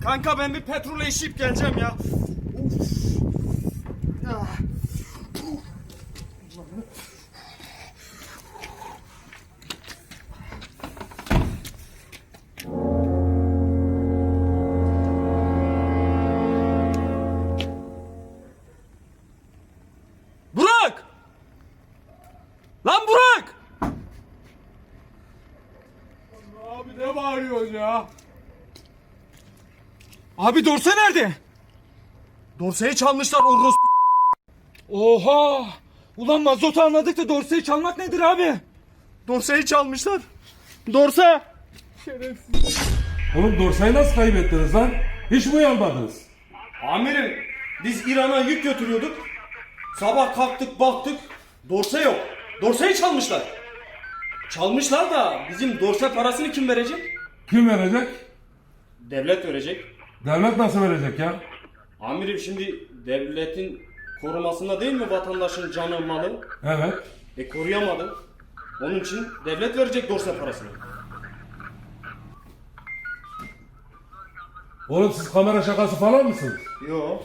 Kanka ben bir petrol eşip geleceğim ya. Burak! Lan Burak! Abi ne bağırıyorsun ya? Abi Dorse nerede? Dorse'yi çalmışlar Orros. Oha! Ulan mazotu anladık da Dorse'yi çalmak nedir abi? Dorse'yi çalmışlar. Dorse! Oğlum dorsayı nasıl kaybettiniz lan? Hiç mi uyanmadınız? Amirim biz İran'a yük götürüyorduk. Sabah kalktık baktık. Dorse yok. Dorse'yi çalmışlar. Çalmışlar da bizim dorse parasını kim verecek? Kim verecek? Devlet verecek. Devlet nasıl verecek ya? Amirim şimdi devletin korumasında değil mi vatandaşın canı malı? Evet. E koruyamadı. Onun için devlet verecek dorse parasını. Oğlum siz kamera şakası falan mısınız? Yo.